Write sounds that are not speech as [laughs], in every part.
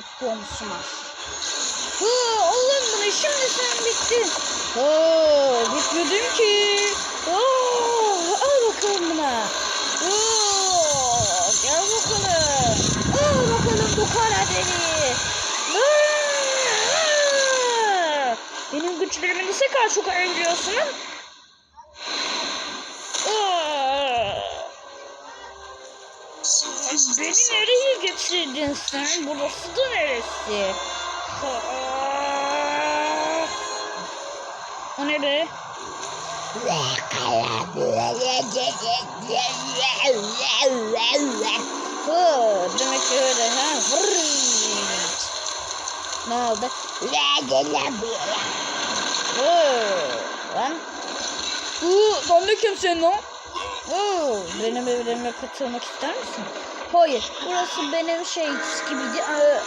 futbolcular. Hı, oğlum bunu şimdi sen bittin. Hı, bitmedim ki. Oo, al bakalım buna. Oo, gel bakalım. Al bakalım bu kara deli. Benim güçlerimi nasıl karşı koyabiliyorsun? Aa! Beni nereye getirdin sen? Burası da neresi? O ne be? Hı, demek ki öyle ha. Ne oldu? Hı, lan. Hı, ben de kimsin lan? Hı, benim evlerime katılmak ister misin? Hayır, burası benim şey gibiydi. Ee,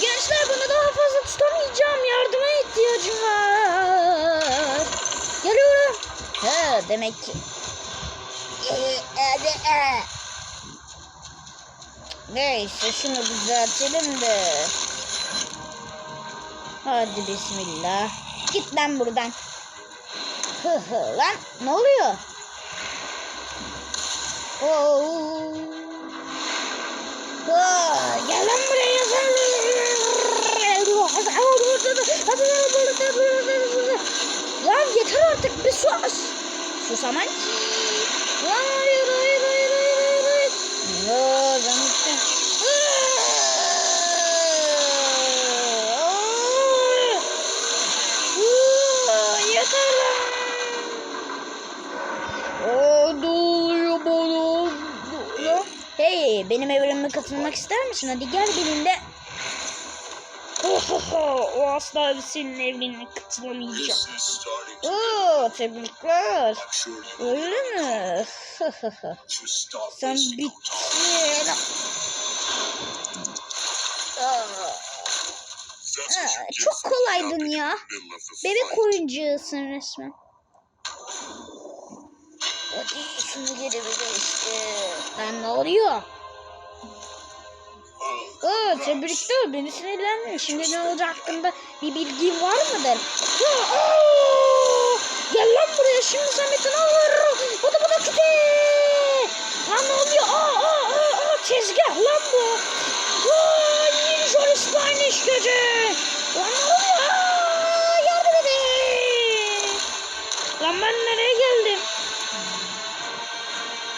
gençler bunu daha fazla tutamayacağım. Yardıma ihtiyacım var. Geliyorum. Ha, demek ki. Neyse şunu düzeltelim de. Hadi bismillah. Git lan buradan. Hı hı lan ne oluyor? Oo. Aa, gel lan buraya sen. Lan yeter artık bir sus. Susamam ki. Hayır hayır hayır hayır hayır. Ya ben gittim. Yeter lan. Aa, ne? Hey, benim evrenime katılmak ister misin? Hadi gel benimle. Ohoho, o asla senin evrenine katılamayacak. Oo, tebrikler. Öyle mi? [laughs] Sen bittin. Aa, çok kolaydın ya. Bebek oyuncağısın resmen. Hadi şunu geri bir işte. Lan ne oluyor? Aa, tebrikler beni sinirlenme. Şimdi ne olacak hakkında bir bilgin var mıdır? Ya, aa! Gel lan buraya şimdi tane alır. Bu da bu da küpe. Lan ne oluyor? Aa, aa, aa, aa, tezgah lan bu. Aa, Ninja Spanish gücü. Lan ne oluyor? Aa, yardım edin. Lan ben nereye geldim?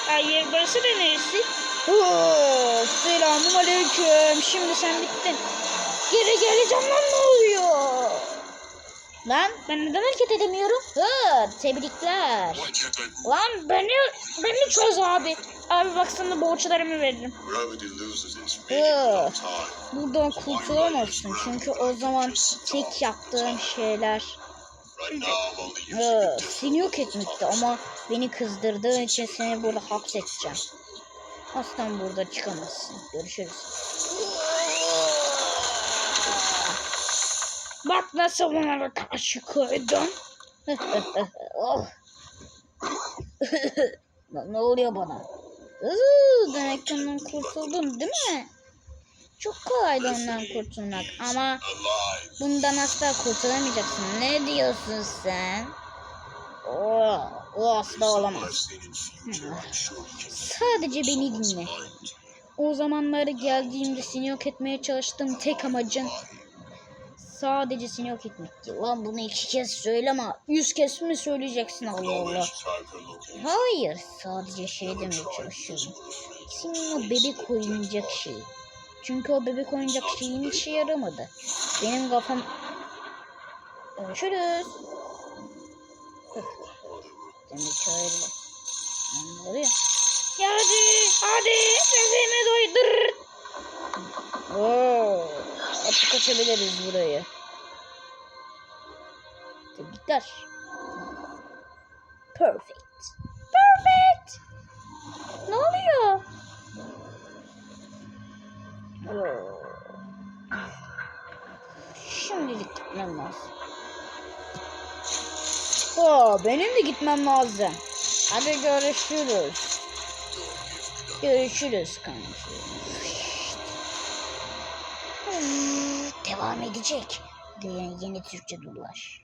Hayır burası da neresi? Oo, selamun aleyküm. Şimdi sen bittin. Geri geleceğim lan ne oluyor? Lan ben neden hareket edemiyorum? Hı, tebrikler. Lan beni beni çöz abi. Abi baksana borçlarımı veririm. Hı. Buradan kurtulamazsın çünkü o zaman tek yaptığım şeyler Hı, seni yok etmekti ama beni kızdırdığın için seni burada hapsedeceğim. Aslan burada çıkamazsın. Görüşürüz. Bak nasıl bunlara karşı koydum. oh. Lan ne oluyor bana? Iıı, demek ki ondan kurtuldum değil mi? Çok kolaydı ondan kurtulmak ama bundan asla kurtulamayacaksın. Ne diyorsun sen? O, o asla olamaz. Sadece beni dinle. O zamanları geldiğimde seni yok etmeye çalıştığım tek amacın sadece seni yok etmekti. Lan bunu iki kez söyleme. Yüz kez mi söyleyeceksin Allah Allah. Hayır sadece şey demeye çalışıyorum. Senin o bebek oyuncak şeyi. Çünkü o bebek oyuncak şeyin işe yaramadı. Benim kafam... Görüşürüz. Demek öyle. Anlıyor. Ya hadi, hadi, sesimi duydur. Oo, artık kaçabiliriz burayı. Tebrikler. Perfect. Perfect. Ne oluyor? Oo. Şimdilik gitmem lazım. Oo, benim de gitmem lazım. Hadi görüşürüz. Görüşürüz kanka. Devam edecek. Yeni Türkçe dublaj.